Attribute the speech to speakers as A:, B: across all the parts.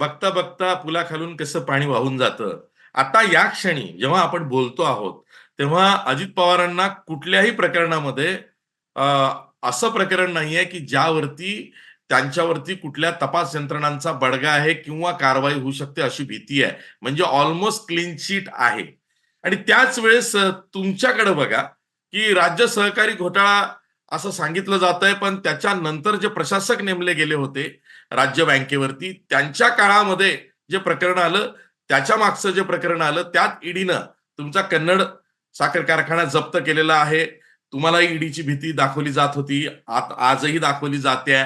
A: बघता बघता पुलाखालून कसं पाणी वाहून जातं. आता या क्षणी जेव्हा आपण बोलतो आहोत तेव्हा अजित पवारांना कुठल्याही प्रकरणामध्ये असं प्रकरण नाहीये की ज्यावरती त्यांच्यावरती कुठल्या तपास यंत्रणांचा बडगा आहे किंवा कारवाई होऊ शकते अशी भीती आहे. म्हणजे ऑलमोस्ट क्लीन शीट आहे. आणि त्याच वेळेस तुमच्याकडे बघा की राज्य सहकारी घोटाळा असं सांगितलं जात आहे पण त्याच्यानंतर जे प्रशासक नेमले गेले होते राज्य बँकेवरती त्यांच्या काळामध्ये जे प्रकरण आलं त्याच्या मागचं जे प्रकरण आलं त्यात ईडीनं तुमचा कन्नड साखर कारखाना जप्त केलेला आहे. तुम्हाला ईडीची भीती दाखवली जात होती. आजही दाखवली जाते.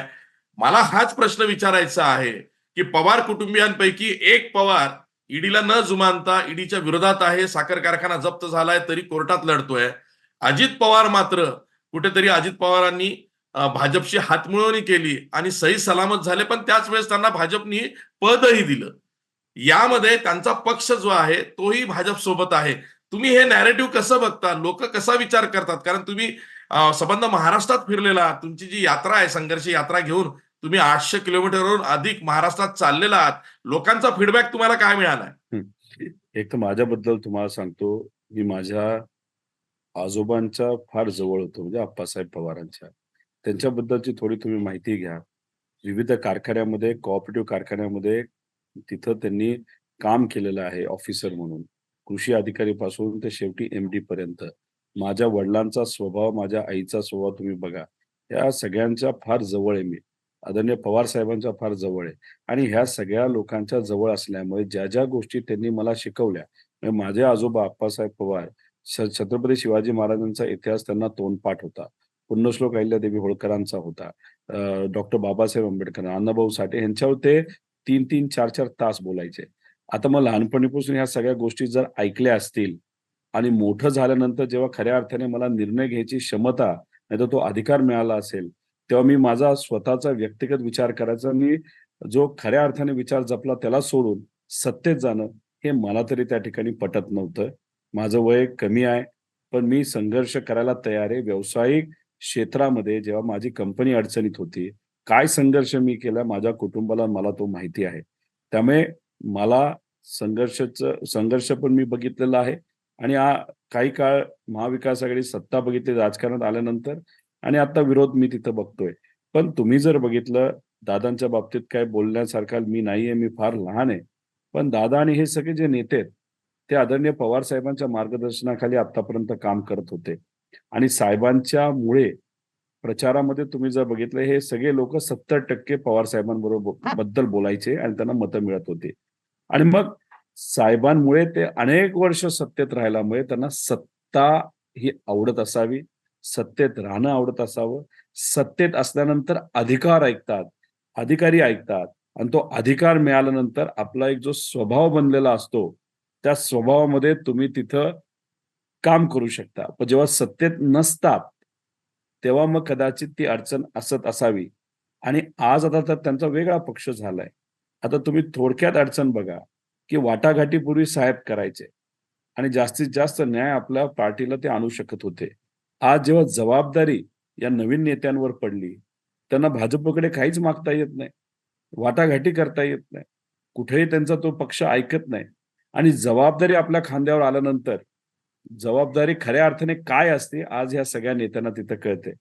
A: मला हाच प्रश्न विचारायचा आहे की पवार कुटुंबियांपैकी एक पवार ईडीला न जुमानता ईडीच्या विरोधात आहे साखर कारखाना जप्त झालाय तरी कोर्टात लढतोय. अजित पवार मात्र कुठेतरी अजित पवारांनी भाजपशी हातमिळवणी केली आणि सही सलामत झाले पण त्याच वेळेस त्यांना भाजपनी पदही दिलं. यामध्ये त्यांचा पक्ष जो आहे तोही भाजप सोबत आहे. तुम्ही हे नॅरेटिव्ह कसं बघता? लोक कसा विचार करतात? कारण तुम्ही संबंध महाराष्ट्रात फिरलेला तुमची जी यात्रा आहे संघर्ष यात्रा घेऊन तुम्ही आठशे किलोमीटरवरून अधिक महाराष्ट्रात चाललेला आहात. लोकांचा फीडबॅक तुम्हाला काय मिळालाय?
B: एक तर माझ्याबद्दल तुम्हाला सांगतो मी माझ्या आजोबांच्या फार जवळ होतो म्हणजे आप्पासाहेब पवारांच्या. त्यांच्याबद्दलची थोडी तुम्ही माहिती घ्या. विविध कारखान्यामध्ये कोऑपरेटिव्ह कारखान्यामध्ये तिथं त्यांनी काम केलेलं आहे ऑफिसर म्हणून. कृषी अधिकारी पासून ते शेवटी एम डी पर्यंत. माझ्या वडिलांचा स्वभाव माझ्या आईचा स्वभाव तुम्ही बघा. या सगळ्यांच्या फार जवळ आहे मी. आदरणीय पवार साहेबांच्या फार जवळ आहे. आणि ह्या सगळ्या लोकांच्या जवळ असल्यामुळे ज्या ज्या गोष्टी त्यांनी मला शिकवल्या म्हणजे माझे आजोबा आप्पासाहेब पवार छत्रपती शिवाजी महाराजांचा इतिहास त्यांना तोंडपाठ होता. पुण्यश्लोक अहिल्यादेवी होळकरांचा होता. डॉक्टर बाबासाहेब आंबेडकर अण्णाभाऊ साठे यांच्यावर ते तीन तीन चार चार तास बोलायचे. आता मग लहानपणीपासून ह्या सगळ्या गोष्टी जर ऐकल्या असतील आणि मोठं झाल्यानंतर जेव्हा खऱ्या अर्थाने मला निर्णय घ्यायची क्षमता नाही तर तो अधिकार मिळाला असेल तेव्हा मी माझा स्वतःचा व्यक्तिगत विचार करायचा मी जो खऱ्या अर्थाने विचार जपला त्याला सोडून सत्तेत जाणं हे मला तरी त्या ठिकाणी पटत नव्हतं. माझं वय कमी आहे पण मी संघर्ष करायला तयार आहे. व्यावसायिक क्षेत्रामध्ये जेव्हा माझी कंपनी अडचणीत होती काय संघर्ष मी केला माझ्या कुटुंबाला मला तो माहिती आहे. त्यामुळे मला संघर्षच संघर्ष पण मी बघितलेला आहे आणि काही काळ महाविकास आघाडी सत्ता बघितली राजकारणात आल्यानंतर आणि आता विरोध मी तिथं बघतोय. पण तुम्ही जर बघितलं दादांच्या बाबतीत काय बोलण्यासारखा मी नाहीये मी फार लहान आहे. पण दादा आणि हे सगळे जे नेते आहेत ते आदरणीय पवार साहेबांच्या मार्गदर्शनाखाली आतापर्यंत काम करत होते. आणि साहेबांच्या मुळे प्रचारामध्ये तुम्ही जर बघितलं हे सगळे लोक सत्तर टक्के पवार साहेबांबरोबरबद्दल बोलायचे आणि त्यांना मतं मिळत होते. आणि मग साहेबांमुळे ते अनेक वर्ष सत्तेत राहिल्यामुळे त्यांना सत्ता ही आवडत असावी सत्तेत राहणं आवडत असावं. सत्तेत असल्यानंतर अधिकार ऐकतात अधिकारी ऐकतात. आणि तो अधिकार मिळाल्यानंतर आपला एक जो स्वभाव बनलेला असतो त्या स्वभावामध्ये तुम्ही तिथं काम करू शकता. पण जेव्हा सत्तेत नसतात तेव्हा मग कदाचित ती अडचण असत असावी. आणि आज आता तर त्यांचा वेगळा पक्ष झालाय. आता तुम्ही थोडक्यात अडचण बघा की वाटाघाटीपूर्वी साहेब करायचे. आणि जास्तीत जास्त न्याय आपल्या पार्टीला ते आणू शकत होते. आज जेव्हा जबाबदारी या नवीन नेत्यांवर पडली त्यांना भाजपकडे काहीच मागता येत नाही. वाटाघाटी करता येत नाही. कुठेही त्यांचा तो पक्ष ऐकत नाही. आणि जबाबदारी आपल्या खांद्यावर आल्यानंतर जबाबदारी खऱ्या अर्थाने काय असते आज ह्या सगळ्या नेत्यांना तिथं कळते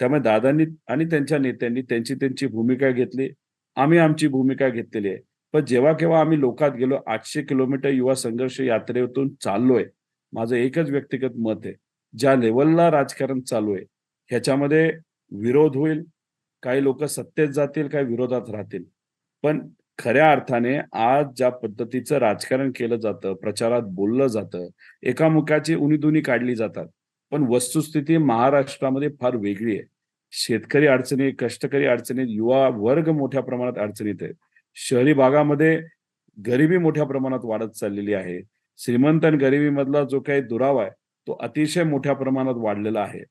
B: त्यामुळे दादांनी आणि त्यांच्या नेत्यांनी त्यांची त्यांची भूमिका घेतली. आम्ही आमची भूमिका घेतलेली आहे. पण जेव्हा केव्हा आम्ही लोकात गेलो आठशे किलोमीटर युवा संघर्ष यात्रेतून चाललोय. माझं एकच व्यक्तिगत मत आहे ज्या लेवलला राजकारण चालू आहे ह्याच्यामध्ये विरोध होईल काही लोक सत्तेत जातील काही विरोधात राहतील. पण खऱ्या अर्थाने आज ज्या पद्धतीचं राजकारण केलं जातं प्रचारात बोललं जातं एकामुखाची उनीदुनी काढली जातात पण वस्तुस्थिती महाराष्ट्रामध्ये फार वेगळी आहे. शेतकरी अडचणी कष्टकरी अडचणीत युवा वर्ग मोठ्या प्रमाणात अडचणीत आहे. शहरी भागामध्ये गरिबी मोठ्या प्रमाणात वाढत चाललेली आहे. श्रीमंत आणि गरिबीमधला जो काही दुरावा आहे तो अतिशय मोठ्या प्रमाणात वाढलेला आहे.